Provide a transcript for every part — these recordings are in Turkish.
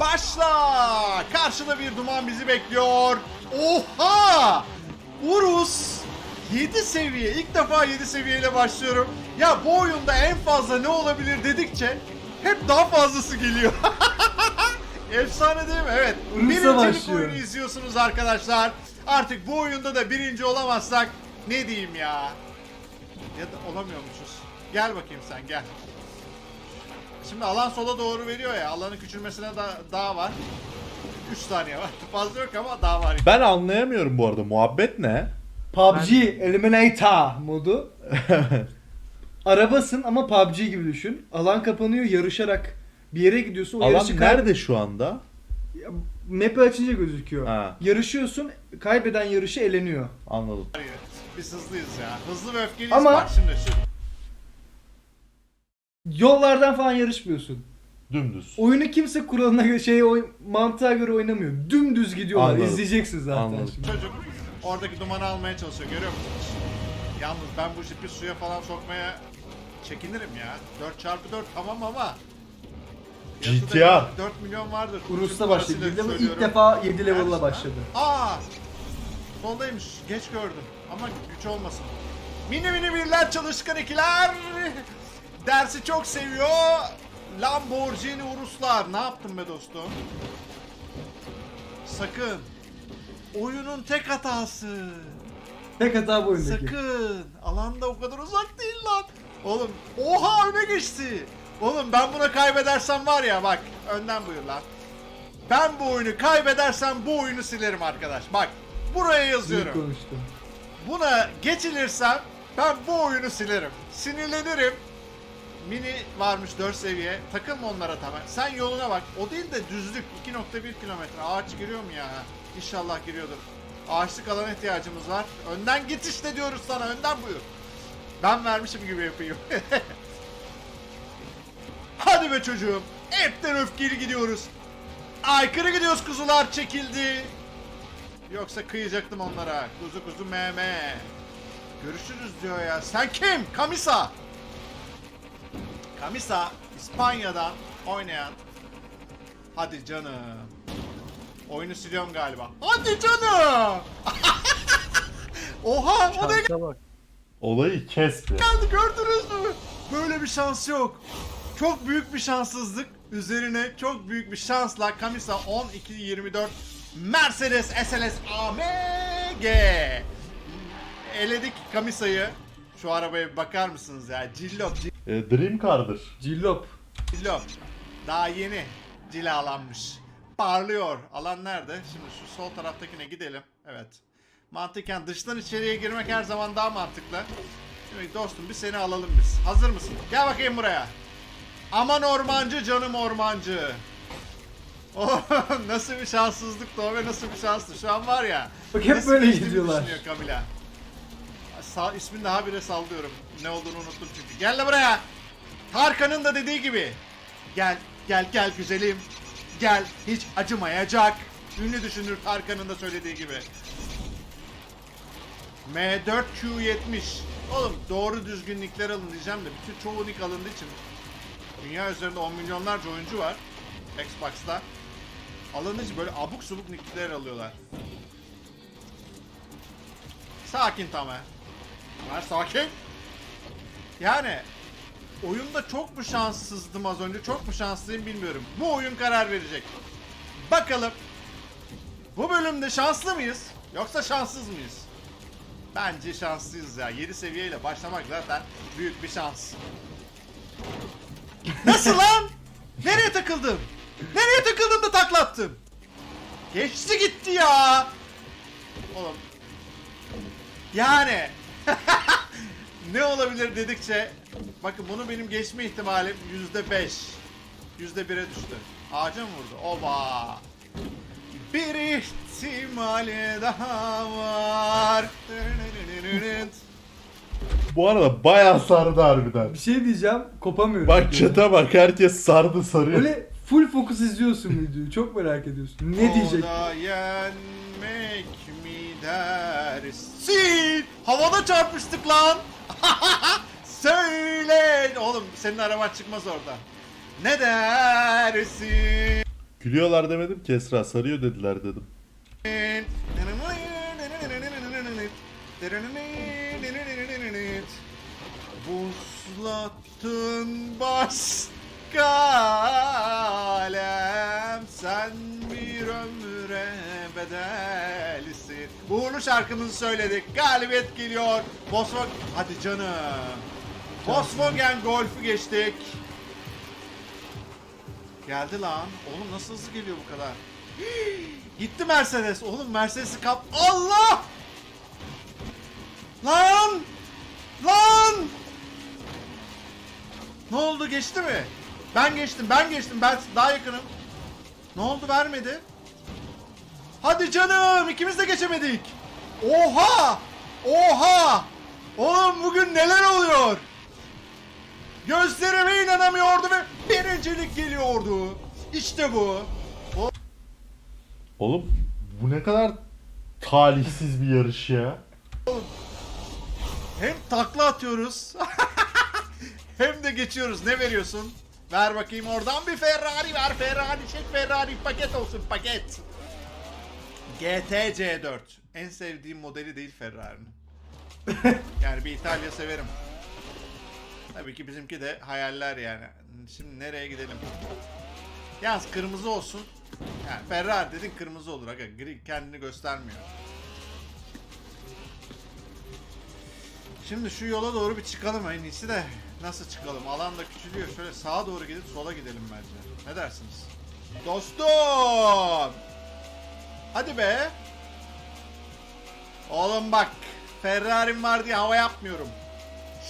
Başla! Karşıda bir duman bizi bekliyor. Oha! Urus 7 seviye. İlk defa 7 seviyeyle başlıyorum. Ya bu oyunda en fazla ne olabilir dedikçe hep daha fazlası geliyor. Efsane değil mi? Evet. Urus'a başlıyor. oyunu izliyorsunuz arkadaşlar. Artık bu oyunda da birinci olamazsak ne diyeyim ya? Ya da olamıyormuşuz. Gel bakayım sen gel. Şimdi alan sola doğru veriyor ya. Alanın küçülmesine da daha var. 3 saniye var. Fazla yok ama daha var. Ben anlayamıyorum bu arada. Muhabbet ne? PUBG Eliminator modu. Arabasın ama PUBG gibi düşün. Alan kapanıyor yarışarak bir yere gidiyorsun. O Alan yarışı kay- nerede şu anda? Map'i açınca gözüküyor. Ha. Yarışıyorsun, kaybeden yarışı eleniyor. Anladım. Biz hızlıyız ya. Hızlı ve öfkeliyiz. Ama- Bak şimdi şu. Yollardan falan yarışmıyorsun. Dümdüz. Oyunu kimse kuralına göre, şey, oy, mantığa göre oynamıyor. Dümdüz gidiyorlar. Anladım. İzleyeceksin zaten Anladım. şimdi. Çocuk oradaki dumanı almaya çalışıyor. Görüyor musunuz? Yalnız ben bu jipi suya falan sokmaya çekinirim ya. 4x4 tamam ama GTA. 4 milyon vardır. Urus'ta başladı. parasıyla Ama ilk defa 7 level'la başladı. Aa! Soldaymış. Geç gördüm. Ama güç olmasın. Mini mini birler çalışkan ikiler. Dersi çok seviyor. Lamborghini Uruslar. Ne yaptın be dostum? Sakın. Oyunun tek hatası. Tek hata bu oyundaki. Sakın. Alanda o kadar uzak değil lan. Oğlum oha öne geçti. Oğlum ben buna kaybedersem var ya bak önden buyur lan. Ben bu oyunu kaybedersem bu oyunu silerim arkadaş. Bak buraya İyi yazıyorum. konuştum. Buna geçilirsem ben bu oyunu silerim. Sinirlenirim. Mini varmış 4 seviye. Takılma onlara tamam. Sen yoluna bak. O değil de düzlük 2.1 kilometre. Ağaç giriyor mu ya? İnşallah giriyordur. Ağaçlık alana ihtiyacımız var. Önden git işte diyoruz sana. Önden buyur. Ben vermişim gibi yapayım. Hadi be çocuğum. Hepten öfkeli gidiyoruz. Aykırı gidiyoruz kuzular çekildi. Yoksa kıyacaktım onlara. Kuzu kuzu meme. Görüşürüz diyor ya. Sen kim? Kamisa. Kamisa İspanya'dan oynayan. Hadi canım. Oyunu siliyorum galiba. Hadi canım. Oha o ne Olayı kes be. geldi gördünüz mü? Böyle bir şans yok. Çok büyük bir şanssızlık üzerine çok büyük bir şansla Kamisa 12-24 Mercedes SLS AMG eledik Kamisa'yı. Şu arabaya bir bakar mısınız ya? Cillop, E, Dream Car'dır. Cillop. cillop. Daha yeni cilalanmış. Parlıyor. Alan nerede? Şimdi şu sol taraftakine gidelim. Evet. Mantıken dıştan içeriye girmek her zaman daha mantıklı. Şimdi dostum bir seni alalım biz. Hazır mısın? Gel bakayım buraya. Aman ormancı canım ormancı. Oh, nasıl bir şanssızlık o ve nasıl bir şanstı. Şu an var ya. Bak hep böyle geçtiğini gidiyorlar. düşünüyor Kamila. Sağ, ismini daha bile sallıyorum. Ne olduğunu unuttum çünkü. Gel de buraya. Tarkan'ın da dediği gibi. Gel, gel, gel güzelim. Gel, hiç acımayacak. Ünlü düşünür Tarkan'ın da söylediği gibi. M4Q70. Oğlum doğru düzgün nickler alın diyeceğim de bütün çoğu nick alındığı için dünya üzerinde 10 milyonlarca oyuncu var Xbox'ta. Alınınca böyle abuk subuk nickler alıyorlar. Sakin Tamer. Tamer sakin. Yani oyunda çok mu şanssızdım az önce çok mu şanslıyım bilmiyorum. Bu oyun karar verecek. Bakalım. Bu bölümde şanslı mıyız? Yoksa şanssız mıyız? Bence şanslıyız ya. 7 seviyeyle başlamak zaten büyük bir şans. Nasıl lan? Nereye takıldım? Nereye takıldım da taklattım? Geçti gitti ya. Oğlum. Yani. ne olabilir dedikçe. Bakın bunu benim geçme ihtimalim yüzde beş. Yüzde bire düştü. Ağaca mı vurdu? Oba. Bir ihtimali daha var. Bu arada bayağı sardı harbiden. Bir şey diyeceğim, kopamıyorum. Bak çete bak herkes sardı sarıyor. Böyle full fokus izliyorsun videoyu. Çok merak ediyorsun. Ne diyecek? O da yenmek mi dersin? Havada çarpıştık lan. Söyle. Oğlum senin araban çıkmaz orada. Ne dersin? Gülüyorlar demedim ki Esra sarıyor dediler dedim. Buzlattın başka alem Sen bir ömre bedelsin Uğurlu şarkımızı söyledik Galibiyet geliyor Volkswagen Hadi canım Volkswagen Golf'ü geçtik Geldi lan. Oğlum nasıl hızlı geliyor bu kadar? Gitti Mercedes. Oğlum Mercedes'i kap... Allah! Lan! Lan! Ne oldu geçti mi? Ben geçtim ben geçtim ben daha yakınım. Ne oldu vermedi? Hadi canım ikimiz de geçemedik. Oha! Oha! Oğlum bugün neler oluyor? Gözlerime inanamıyordu ve birincilik geliyordu. İşte bu. Oğlum bu ne kadar talihsiz bir yarış ya. Hem takla atıyoruz hem de geçiyoruz. Ne veriyorsun? Ver bakayım oradan bir Ferrari ver. Ferrari çek Ferrari paket olsun paket. GTC4. En sevdiğim modeli değil Ferrari'nin. yani bir İtalya severim. Tabii ki bizimki de hayaller yani. Şimdi nereye gidelim? Yalnız kırmızı olsun. Yani Ferrari dedin kırmızı olur aga. Gri kendini göstermiyor. Şimdi şu yola doğru bir çıkalım en iyisi de. Nasıl çıkalım? Alan da küçülüyor. Şöyle sağa doğru gidip sola gidelim bence. Ne dersiniz? Dostum! Hadi be! Oğlum bak. Ferrari'm var diye hava yapmıyorum.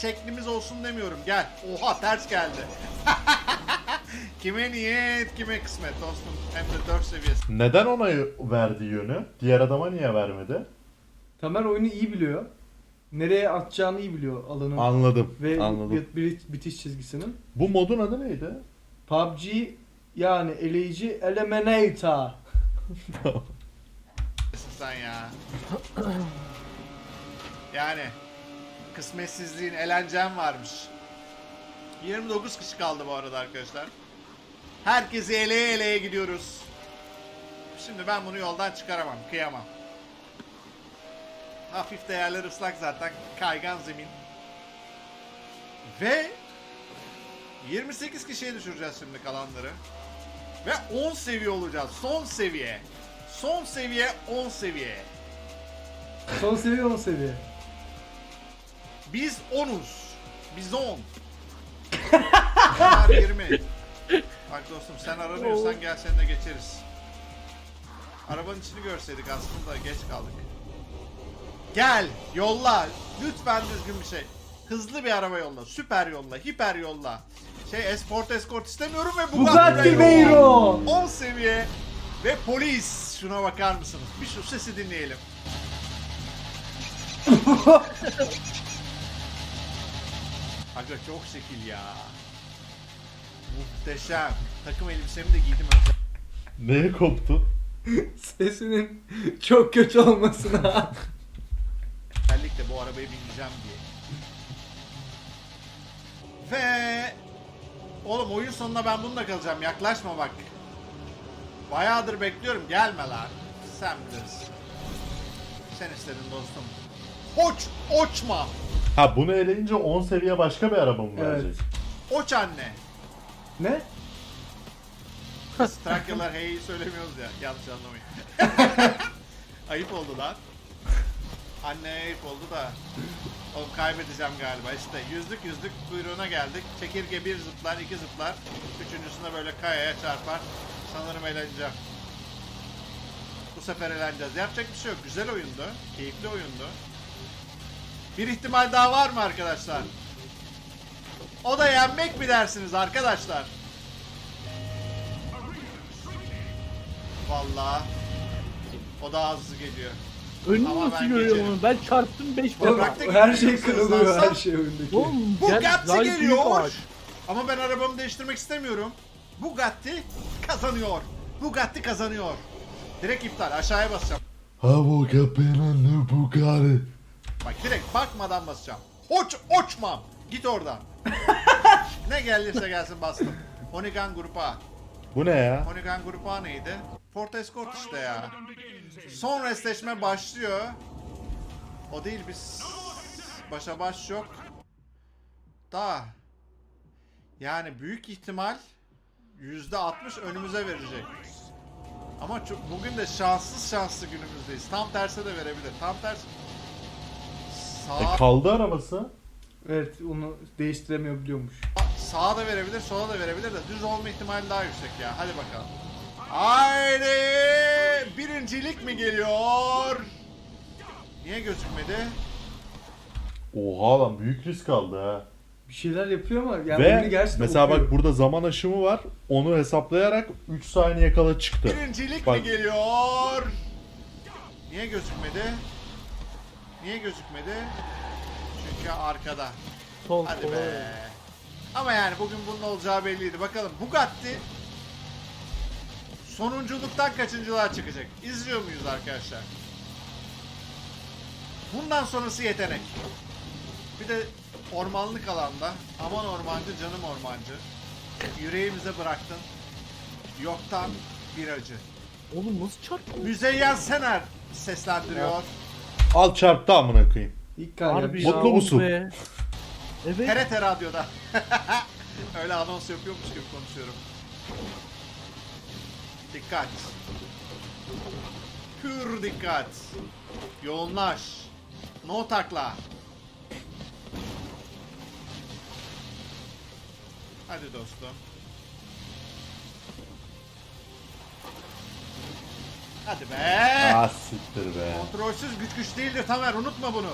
Şeklimiz olsun demiyorum. Gel. Oha ters geldi. kime niyet, kime kısmet dostum. Hem de 4 seviyesi. Neden ona verdi yönü? Diğer adama niye vermedi? Tamer oyunu iyi biliyor. Nereye atacağını iyi biliyor alanın. Anladım. Ve anladım. bir- bitiş çizgisinin. Bu modun adı neydi? PUBG yani eleyici Eliminator. sen ya. Yani kısmetsizliğin elencem varmış. 29 kişi kaldı bu arada arkadaşlar. Herkesi eleye eleye gidiyoruz. Şimdi ben bunu yoldan çıkaramam, kıyamam. Hafif değerler ıslak zaten, kaygan zemin. Ve 28 kişiye düşüreceğiz şimdi kalanları. Ve 10 seviye olacağız. Son seviye. Son seviye 10 seviye. Son seviye 10 seviye. Biz 10'uz. Biz 10. Bunlar 20. Bak dostum sen aranıyorsan gel sen de geçeriz. Arabanın içini görseydik aslında geç kaldık. Gel yolla. Lütfen düzgün bir şey. Hızlı bir araba yolla. Süper yolla. Hiper yolla. Şey Esport Escort istemiyorum ve Bugatti Veyron. 10 seviye ve polis. Şuna bakar mısınız? Bir şu sesi dinleyelim. Aga çok şekil ya. Muhteşem. Takım elbisemi de giydim özel. Neye koptu? Sesinin çok kötü olmasına. Özellikle bu arabaya bineceğim diye. Ve Oğlum oyun sonunda ben bununla kalacağım. Yaklaşma bak. Bayağıdır bekliyorum. Gelme lan. Sen bilirsin. Sen istedin dostum. Oç, oçma. Ha bunu eleyince 10 seviye başka bir araba mı Evet. verecek? Oç anne. ne? Biz Trakyalar hey'i söylemiyoruz ya. Yanlış anlamayın. ayıp oldu lan. Anne ayıp oldu da. Oğlum kaybedeceğim galiba. İşte yüzlük yüzlük kuyruğuna geldik. Çekirge bir zıplar, iki zıplar. Üçüncüsünde böyle kayaya çarpar. Sanırım eğleneceğim. Bu sefer eğleneceğiz. Yapacak bir şey yok. Güzel oyundu. Keyifli oyundu. Bir ihtimal daha var mı arkadaşlar? O da yenmek mi dersiniz arkadaşlar? Vallahi o daha hızlı geliyor. Önünü Ama ben nasıl görüyorum geçerim. onu? Ben çarptım 5 Oğlum, defa. bırak- her şey kırılıyor her şey oyundaki. Oğlum gel, daha büyük geliyor. ağaç. Ama ben arabamı değiştirmek istemiyorum. Bugatti kazanıyor. Bugatti kazanıyor. Direkt iptal. Aşağıya basacağım. Ha bu kapının Bugatti. Bak direkt bakmadan basacağım. Oç, oçmam. Git oradan. ne gelirse gelsin bastım. Onigan grupa. Bu ne ya? Ponygon grubu A neydi? Fort Escort işte ya. Son restleşme başlıyor. O değil biz başa baş yok. Da yani büyük ihtimal %60 önümüze verecek. Ama çok, bugün de şanssız şanslı günümüzdeyiz. Tam terse de verebilir. Tam ters. Sağ, E, kaldı arabası. Evet onu değiştiremiyor biliyormuş. sağa da verebilir, sola da verebilir de düz olma ihtimali daha yüksek ya. Hadi bakalım. Haydi! Birincilik mi geliyor? Niye gözükmedi? Oha lan büyük risk aldı ha. Bir şeyler yapıyor ama yani Ve gerçekten mesela okuyor. bak burada zaman aşımı var. Onu hesaplayarak 3 saniye kala çıktı. Birincilik Bak. mi geliyor? Niye gözükmedi? Niye gözükmedi? Çünkü arkada. Sol Hadi be. Ama yani bugün bunun olacağı belliydi. Bakalım Bugatti sonunculuktan kaçıncılığa çıkacak? İzliyor muyuz arkadaşlar? Bundan sonrası yetenek. Bir de ormanlık alanda. Aman ormancı canım ormancı. Yüreğimize bıraktın. Yoktan bir acı. Oğlum nasıl çarptın? Müzeyyen Sener seslendiriyor. Al çarptı amına koyayım. İlk Harbi yapmış. Mutlu ya, musun? be. Evet. TRT Radyo'da. Öyle anons yapıyormuş gibi konuşuyorum. Dikkat. Pür dikkat. Yoğunlaş. No takla. Hadi dostum. Hadi be. Ah siktir be. Kontrolsüz güç güç değildir Tamer unutma bunu.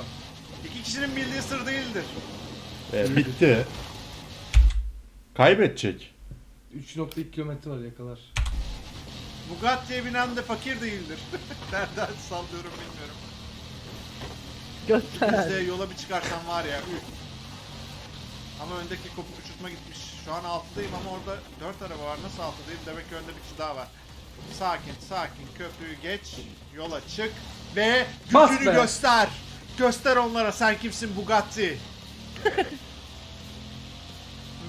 İki kişinin bildiği sır değildir. E, bitti. Kaybedecek. 3.2 kilometre var yakalar. Bugatti'ye binen de fakir değildir. Nereden sallıyorum bilmiyorum. Göster. Bizde yola bir çıkarsam var ya. üf. Ama öndeki kopuk uçurtma gitmiş. Şu an 6'dayım ama orada 4 araba var. Nasıl 6'dayım? Demek ki önde bir kişi daha var. Sakin sakin köprüyü geç. Yola çık. Ve Bas gücünü be. göster. Göster onlara sen kimsin Bugatti.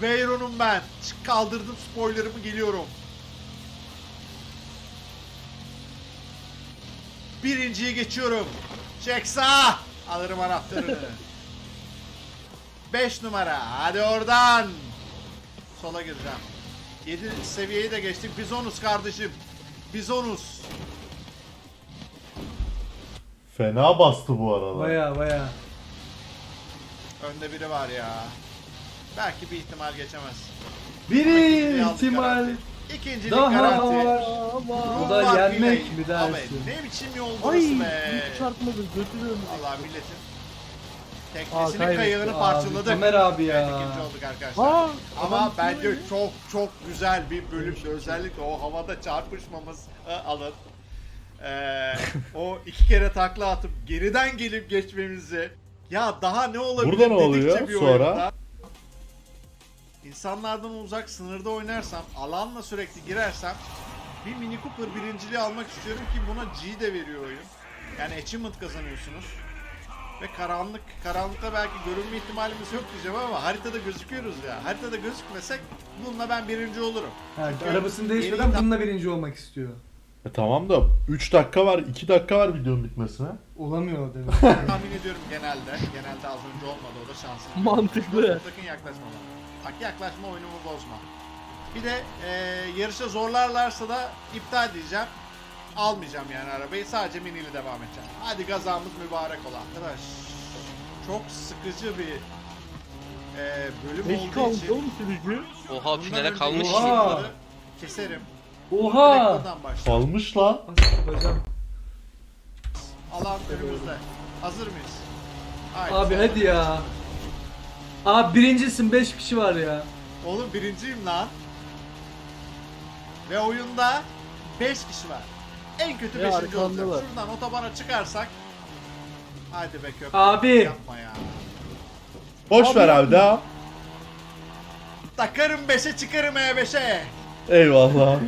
Veyron'um ben. Çık kaldırdım spoilerımı geliyorum. Birinciyi geçiyorum. Çek sağ. Alırım anahtarını. 5 numara. Hadi oradan. Sola gireceğim. 7 seviyeyi de geçtik. Bizonus kardeşim. Bizonus. Fena bastı bu arada. Baya baya. Önde biri var ya. Belki bir ihtimal geçemez. Bir aldık ihtimal. garanti. İkincilik Daha garanti. var. Bu da yenmek mi dersin? Abi, ne biçim yol Ay burası be. büyük çarpmadı götürüyorum. Allah milletin teknesinin kayığını parçaladık. Tamer abi Evet, ya. ikinci olduk arkadaşlar. Aa, Ama bence söylüyor. çok çok güzel bir bölümdü. Özellikle o havada çarpışmamız alın. Ee, o iki kere takla atıp geriden gelip geçmemizi ya daha ne olabilir Burada ne oluyor bir sonra? oyunda. İnsanlardan uzak sınırda oynarsam, alanla sürekli girersem bir Mini Cooper birinciliği almak istiyorum ki buna G de veriyor oyun. Yani achievement kazanıyorsunuz. Ve karanlık, karanlıkta belki görünme ihtimalimiz yok diyeceğim ama haritada gözüküyoruz ya. Haritada gözükmesek bununla ben birinci olurum. Çünkü arabasını değişmeden bununla birinci olmak istiyor. E, tamam da 3 dakika var 2 dakika var videonun bitmesine. Olamıyor demek. tahmin ediyorum genelde. Genelde az önce olmadı o da şansım. Mantıklı. Sakın yaklaşma. Bak yaklaşma oyunumu bozma. Bir de e, yarışa zorlarlarsa da iptal diyeceğim. Almayacağım yani arabayı. Sadece miniyle devam edeceğim. Hadi gazamız mübarek ola. Arkadaş çok sıkıcı bir e, bölüm Beş olduğu kaldı için. oğlum sürücü. Oha bundan finale kalmış. Oha. Keserim. Direkt Oha! buradan. Kalmış lan. Bacım. Alan önümüzde. Hazır mıyız? Haydi. Abi hadi ya. Abi birincisin 5 kişi var ya. Oğlum birinciyim lan. Ve oyunda 5 kişi var. En kötü Ve 5. arkandalar. olacak. Şuradan otobana çıkarsak. Hadi be köpek. Abi. Yapma ya. Boş Abi ver abi devam. Takarım 5'e çıkarım E5'e. Eyvallah.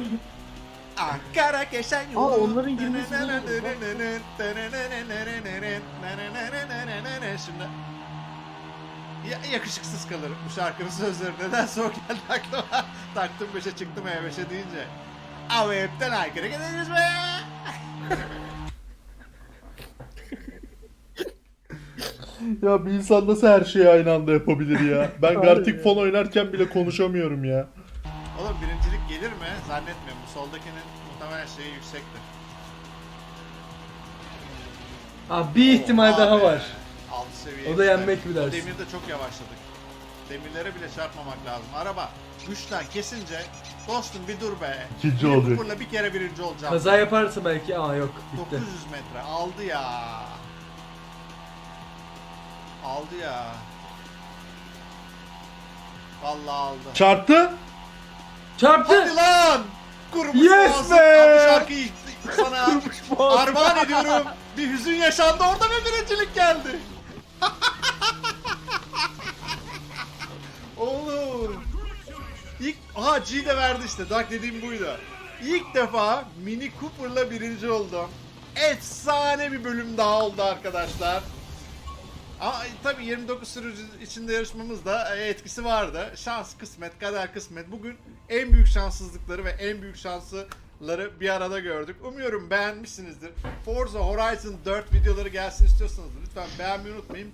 Ankara geçen yolu. Aa, onların girmesi ne oldu? Şimdi. Ya, yakışıksız kalırım bu şarkının sözleri. Nedense o geldi aklıma. Taktım 5'e çıktım E5'e deyince. Ama hepten aykırı gideriz be ya. Bir insan nasıl her şeyi aynı anda yapabilir ya? Ben Gartic Fon oynarken bile konuşamıyorum ya. Oğlum birincilik gelir mi? Zannetmiyorum. Bu soldakinin muhtemelen şeyi yüksektir. Abi bir ihtimal Oha daha be. var. Altı seviye. O da yenmek mi dersin? Demirde çok yavaşladık. Demirlere bile çarpmamak lazım. Araba güçten kesince dostum bir dur be. İkinci Bir olacak. Cooper'la bir kere birinci olacağım. Kaza yaparsa belki aa yok bitti. 900 metre aldı ya. Aldı ya. Vallahi aldı. Çarptı. Çarptı. Hadi lan! Kurumuş Yes boğazım. be! Bu şarkıyı sana armağan ediyorum. Bir hüzün yaşandı orada ve birincilik geldi. Aha G de verdi işte. Dark dediğim buydu. İlk defa Mini Cooper'la birinci oldum. Efsane bir bölüm daha oldu arkadaşlar. Ama tabii 29 sürücü içinde yarışmamız da e, etkisi vardı. Şans, kısmet, kader kısmet. Bugün en büyük şanssızlıkları ve en büyük şansları bir arada gördük. Umuyorum beğenmişsinizdir. Forza Horizon 4 videoları gelsin istiyorsanız lütfen beğenmeyi unutmayın.